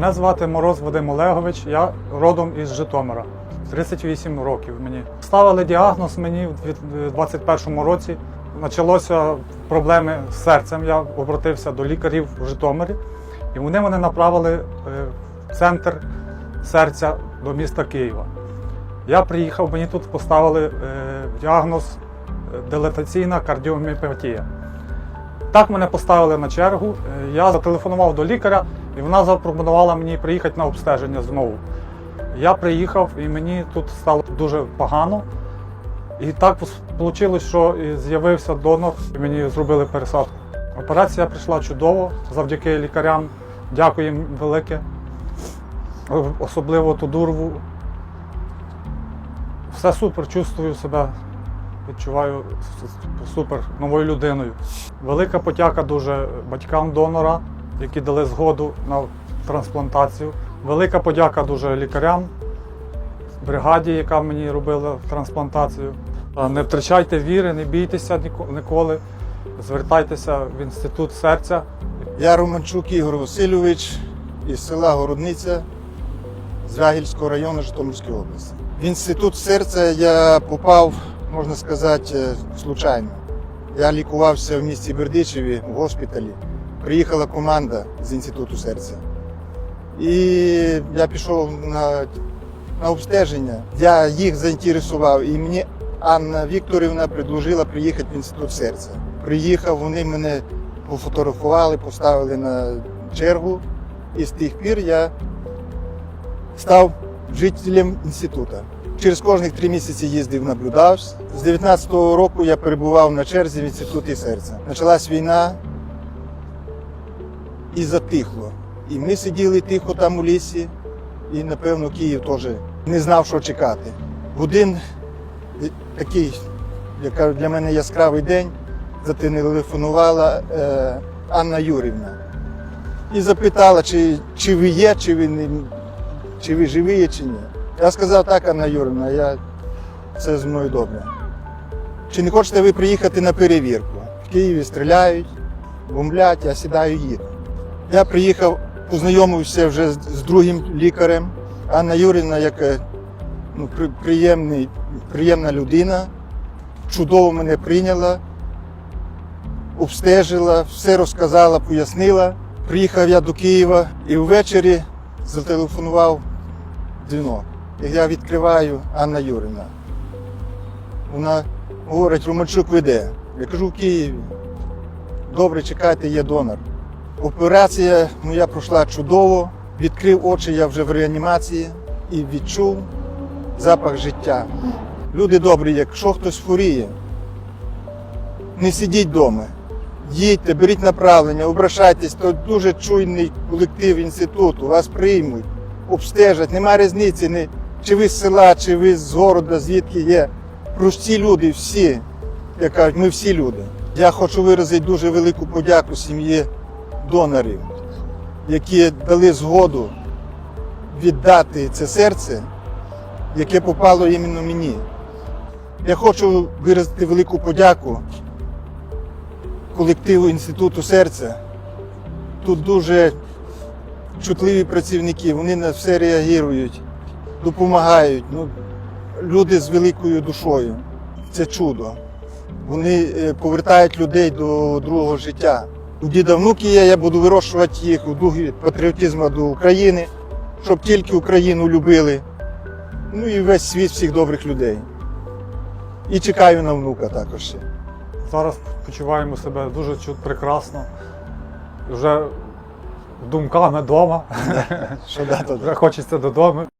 Мене звати Мороз Вадим Олегович, я родом із Житомира. 38 років мені. Ставили діагноз мені в 2021 році. Почалося проблеми з серцем. Я обратився до лікарів в Житомирі, і вони мене направили е, в центр серця до міста Києва. Я приїхав, мені тут поставили е, діагноз е, дилатаційна кардіоміопатія. Так мене поставили на чергу. Я зателефонував до лікаря, і вона запропонувала мені приїхати на обстеження знову. Я приїхав і мені тут стало дуже погано. І так вийшло, що з'явився донор, і мені зробили пересадку. Операція прийшла чудово завдяки лікарям. Дякую їм велике. Особливо Тодурову. Все супер, чувствую себе, відчуваю супер новою людиною. Велика подяка дуже батькам донора, які дали згоду на трансплантацію. Велика подяка дуже лікарям, бригаді, яка мені робила трансплантацію. Не втрачайте віри, не бійтеся ніколи. Звертайтеся в інститут серця. Я Романчук Ігор Васильович із села Городниця Звягільського району Житомирської області. В інститут серця я попав, можна сказати, е, случайно. Я лікувався в місті Бердичеві в госпіталі. Приїхала команда з інституту серця. І я пішов на, на обстеження. Я їх заінтересував, і мені Анна Вікторівна предложила приїхати в інститут серця. Приїхав, вони мене пофотографували, поставили на чергу, і з тих пір я став жителем інституту. Через кожних три місяці їздив, наблюдав. З 19-го року я перебував на черзі в інституті серця. Почалась війна і затихло. І ми сиділи тихо там у лісі, і, напевно, Київ теж не знав, що чекати. Один е, такий, я кажу, для мене яскравий день зателефонувала е, Анна Юрівна і запитала, чи, чи ви є, чи ви, не, чи ви живі чи ні. Я сказав, так, Анна Юрівна, я, все зі мною добре. Чи не хочете ви приїхати на перевірку? В Києві стріляють, бомблять, я сідаю їду. Я приїхав, познайомився вже з, другим лікарем. Анна Юрівна, як е, ну, при- приємний, приємна людина, чудово мене прийняла обстежила, все розказала, пояснила. Приїхав я до Києва і ввечері зателефонував дзвінок. Я відкриваю Анна Юрівна. Вона говорить, Романчук веде. Я кажу в Києві. Добре, чекайте, є донор. Операція моя пройшла чудово. Відкрив очі я вже в реанімації і відчув запах життя. Люди добрі, якщо хтось хворіє, не сидіть вдома. Їдьте, беріть направлення, обращайтесь, то дуже чуйний колектив інституту, вас приймуть, обстежать, немає різниці, не, чи ви з села, чи ви з города, звідки є. Прості люди, всі, як кажуть, ми всі люди. Я хочу виразити дуже велику подяку сім'ї донорів, які дали згоду віддати це серце, яке попало іменно мені. Я хочу виразити велику подяку колективу Інституту серця. Тут дуже чутливі працівники, вони на все реагують, допомагають. Ну, люди з великою душою. Це чудо. Вони е, повертають людей до другого життя. У діда внуки є, я буду вирощувати їх у духі патріотизму до України, щоб тільки Україну любили. Ну і весь світ всіх добрих людей. І чекаю на внука також. ще. Зараз почуваємо себе дуже прекрасно. Вже вдома. Да, то да. Вже хочеться додому.